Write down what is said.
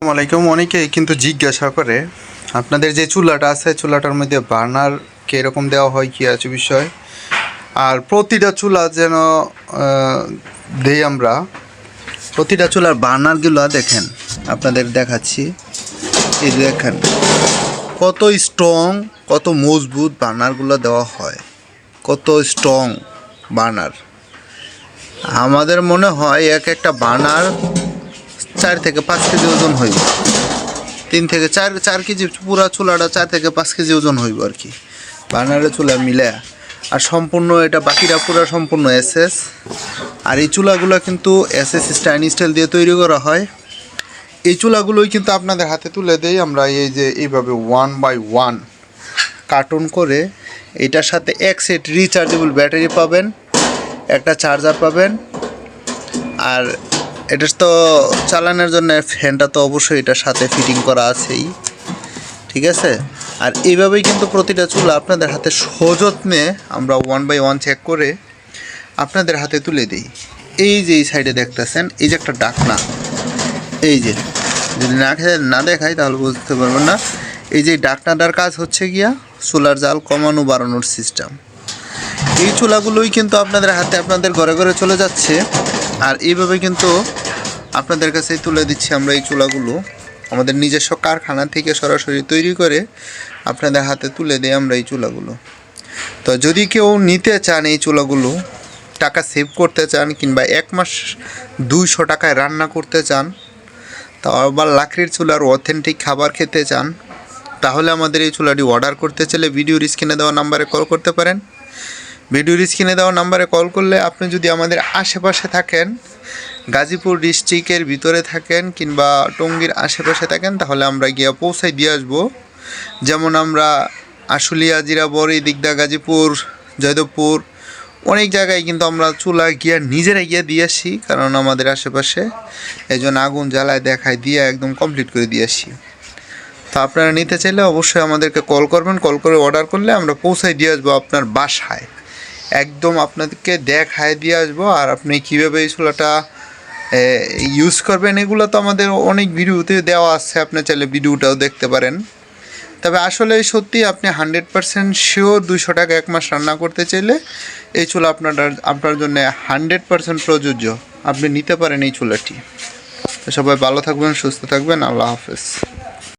আসসালামু আলাইকুম। অনেকেই কিন্তু জিজ্ঞাসা করে, আপনাদের যে চুলাটা আছে, চুলাটার মধ্যে বার্নার কীরকম দেওয়া হয়, কী আছে বিষয়? আর প্রতিটা চুলা যেন দেই আমরা, প্রতিটা চুলার বার্নারগুলো দেখেন, আপনাদের দেখাচ্ছি। এই দেখেন, কত স্ট্রং কত মজবুত বার্নারগুলো দেওয়া হয়। কত স্ট্রং বার্নার। আমাদের মনে হয় এক একটা বার্নার চার থেকে পাঁচ কেজি ওজন হইব। তিন থেকে চার চার কেজি পুরা চুলাটা চার থেকে পাঁচ কেজি ওজন হইব আর কি। বার্নারের চুলা মিলে আর সম্পূর্ণ এটা বাকিরা পুরা সম্পূর্ণ এসএস। আর এই চুলাগুলো কিন্তু এসএস স্টাইন স্টাইল দিয়ে তৈরি করা হয়। এই চুলাগুলোই কিন্তু আপনাদের হাতে তুলে দেই। আমরা এই যে এইভাবে ওয়ান বাই ওয়ান কার্টুন করে এটার সাথে এক সেট রিচার্জেবল ব্যাটারি পাবেন, একটা চার্জার পাবেন। আর এটা তো চালানোর জন্য ফ্যানটা তো অবশ্যই এটার সাথে ফিটিং করা আছেই, ঠিক আছে? আর এইভাবেই কিন্তু প্রতিটা চুলা আপনাদের হাতে সযত্নে আমরা ওয়ান বাই ওয়ান চেক করে আপনাদের হাতে তুলে দিই। এই যে এই সাইডে দেখতেছেন, এই যে একটা ডাকনা, এই যে, যদি না না দেখাই তাহলে বুঝতে পারবেন না। এই যে ডাকনাটার কাজ হচ্ছে গিয়া চুলার জাল কমানো, বাড়ানোর সিস্টেম এই চুলাগুলোই কিন্তু আপনাদের হাতে আপনাদের ঘরে ঘরে চলে যাচ্ছে। আর এইভাবে কিন্তু আপনাদের কাছে তুলে দিচ্ছি আমরা এই চুলাগুলো। আমাদের নিজস্ব কারখানা থেকে সরাসরি তৈরি করে আপনাদের হাতে তুলে দেয় আমরা এই চুলাগুলো। তো যদি কেউ নিতে চান এই চুলাগুলো, টাকা সেভ করতে চান কিংবা এক মাস দুইশো টাকায় রান্না করতে চান, তা আবার লাকড়ির চুলার অথেন্টিক খাবার খেতে চান, তাহলে আমাদের এই চুলাটি অর্ডার করতে চাইলে ভিডিওর স্ক্রিনে দেওয়া নাম্বারে কল করতে পারেন। ভিডিওর স্ক্রিনে দেওয়া নাম্বারে কল করলে আপনি যদি আমাদের আশেপাশে থাকেন, গাজীপুর ডিস্ট্রিক্টের ভিতরে থাকেন কিংবা টঙ্গীর আশেপাশে থাকেন, তাহলে আমরা গিয়ে পৌঁছাই দিয়ে আসব। যেমন আমরা আশুলিয়া জিরাবর এই দিকদা গাজীপুর, জয়দেবপুর, অনেক জায়গায় কিন্তু আমরা চুলা গিয়া নিজেরাই গিয়ে দিয়ে আসি, কারণ আমাদের আশেপাশে এই জন্য আগুন জ্বালায় দেখায় দিয়ে একদম কমপ্লিট করে দিয়ে আসি। তো আপনারা নিতে চাইলে অবশ্যই আমাদেরকে কল করবেন, কল করে অর্ডার করলে আমরা পৌঁছাই দিয়ে আসব আপনার বাসায়। একদম আপনাদেরকে দেখায় দিয়ে আসব। আর আপনি কীভাবে এই চুলাটা ইউজ করবেন, এগুলো তো আমাদের অনেক ভিডিওতে দেওয়া আছে। আপনি চাইলে ভিডিওটাও দেখতে পারেন। তবে আসলে সত্যি আপনি হান্ড্রেড পারসেন্ট শিওর দুশো টাকা এক মাস রান্না করতে চাইলে এই চুলা আপনার আপনার জন্য হান্ড্রেড পারসেন্ট প্রযোজ্য। আপনি নিতে পারেন এই চুলাটি সবাই ভালো থাকবেন, সুস্থ থাকবেন। আল্লাহ হাফেজ।